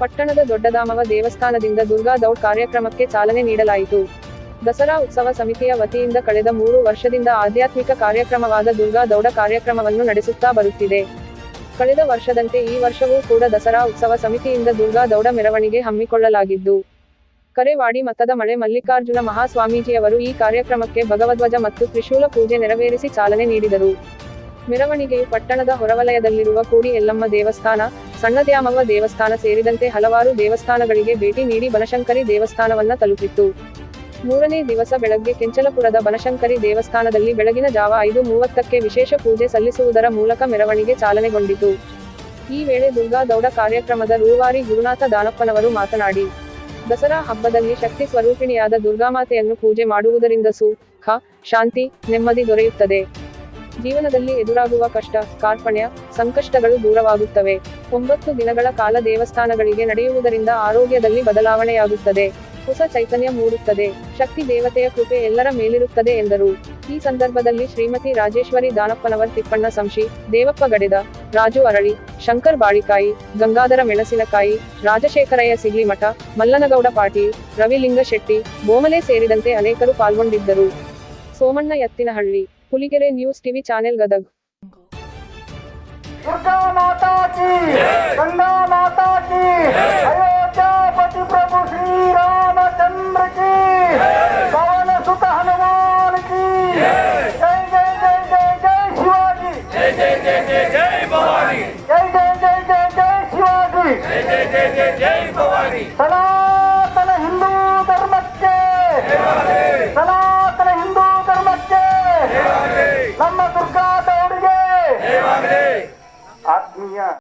ಪಟ್ಟಣದ ದೊಡ್ಡದಾಮವ ದೇವಸ್ಥಾನದಿಂದ ದುರ್ಗಾ ದೌಡ್ ಕಾರ್ಯಕ್ರಮಕ್ಕೆ ಚಾಲನೆ ನೀಡಲಾಯಿತು. ದಸರಾ ಉತ್ಸವ ಸಮಿತಿಯ ವತಿಯಿಂದ ಕಳೆದ ಮೂರು ವರ್ಷದಿಂದ ಆಧ್ಯಾತ್ಮಿಕ ಕಾರ್ಯಕ್ರಮವಾದ ದುರ್ಗಾ ದೌಡ ಕಾರ್ಯಕ್ರಮವನ್ನು ನಡೆಸುತ್ತಾ ಬರುತ್ತಿದೆ. ಕಳೆದ ವರ್ಷದಂತೆ ಈ ವರ್ಷವೂ ಕೂಡ ದಸರಾ ಉತ್ಸವ ಸಮಿತಿಯಿಂದ ದುರ್ಗಾ ದೌಡ ಮೆರವಣಿಗೆ ಹಮ್ಮಿಕೊಳ್ಳಲಾಗಿದ್ದು, ಕರೆವಾಡಿ ಮತದ ಮಳೆ ಮಲ್ಲಿಕಾರ್ಜುನ ಮಹಾಸ್ವಾಮೀಜಿಯವರು ಈ ಕಾರ್ಯಕ್ರಮಕ್ಕೆ ಭಗವಧ್ವಜ ಮತ್ತು ತ್ರಿಶೂಲ ಪೂಜೆ ನೆರವೇರಿಸಿ ಚಾಲನೆ ನೀಡಿದರು. ಮೆರವಣಿಗೆಯು ಪಟ್ಟಣದ ಹೊರವಲಯದಲ್ಲಿರುವ ಕೂಡಿ ಎಲ್ಲಮ್ಮ ದೇವಸ್ಥಾನ, ಸಣ್ಣದ್ಯಾಮವ್ವ ದೇವಸ್ಥಾನ ಸೇರಿದಂತೆ ಹಲವಾರು ದೇವಸ್ಥಾನಗಳಿಗೆ ಭೇಟಿ ನೀಡಿ ಬನಶಂಕರಿ ದೇವಸ್ಥಾನವನ್ನ ತಲುಪಿತ್ತು. ಮೂರನೇ ದಿವಸ ಬೆಳಗ್ಗೆ ಕೆಂಚಲಪುರದ ಬನಶಂಕರಿ ದೇವಸ್ಥಾನದಲ್ಲಿ ಬೆಳಗಿನ ಜಾವ ಐದು ಮೂವತ್ತಕ್ಕೆ ವಿಶೇಷ ಪೂಜೆ ಸಲ್ಲಿಸುವುದರ ಮೂಲಕ ಮೆರವಣಿಗೆ ಚಾಲನೆಗೊಂಡಿತು. ಈ ವೇಳೆ ದುರ್ಗಾ ದೌಡ ಕಾರ್ಯಕ್ರಮದ ರೂವಾರಿ ಗುರುನಾಥ ದಾನಪ್ಪನವರು ಮಾತನಾಡಿ, ದಸರಾ ಹಬ್ಬದಲ್ಲಿ ಶಕ್ತಿ ಸ್ವರೂಪಿಣಿಯಾದ ದುರ್ಗಾಮಾತೆಯನ್ನು ಪೂಜೆ ಮಾಡುವುದರಿಂದ ಸುಖ, ಶಾಂತಿ, ನೆಮ್ಮದಿ ದೊರೆಯುತ್ತದೆ. ಜೀವನದಲ್ಲಿ ಎದುರಾಗುವ ಕಷ್ಟ, ಕಾರ್ಪಣ್ಯ, ಸಂಕಷ್ಟಗಳು ದೂರವಾಗುತ್ತವೆ. ಒಂಬತ್ತು ದಿನಗಳ ಕಾಲ ದೇವಸ್ಥಾನಗಳಿಗೆ ನಡೆಯುವುದರಿಂದ ಆರೋಗ್ಯದಲ್ಲಿ ಬದಲಾವಣೆಯಾಗುತ್ತದೆ. ಹೊಸ ಚೈತನ್ಯ ಮೂಡುತ್ತದೆ. ಶಕ್ತಿ ದೇವತೆಯ ಕೃಪೆ ಎಲ್ಲರ ಮೇಲಿರುತ್ತದೆ ಎಂದರು. ಈ ಸಂದರ್ಭದಲ್ಲಿ ಶ್ರೀಮತಿ ರಾಜೇಶ್ವರಿ ದಾನಪ್ಪನವರ್ ತಿಪ್ಪಣ್ಣ ಸಂಶಿ, ದೇವಪ್ಪ ಗಡೆದ, ರಾಜು ಅರಳಿ, ಶಂಕರ್ ಬಾಳಿಕಾಯಿ, ಗಂಗಾಧರ ಮೆಣಸಿನಕಾಯಿ, ರಾಜಶೇಖರಯ್ಯ ಸಿಗ್ಲಿಮಠ, ಮಲ್ಲನಗೌಡ ಪಾಟೀಲ್ ರವಿಲಿಂಗ ಶೆಟ್ಟಿ ಬೋಮಲೆ ಸೇರಿದಂತೆ ಅನೇಕರು ಪಾಲ್ಗೊಂಡಿದ್ದರು. Somanna Ettinahalli Huligere news TV channel Gadag आत्मीय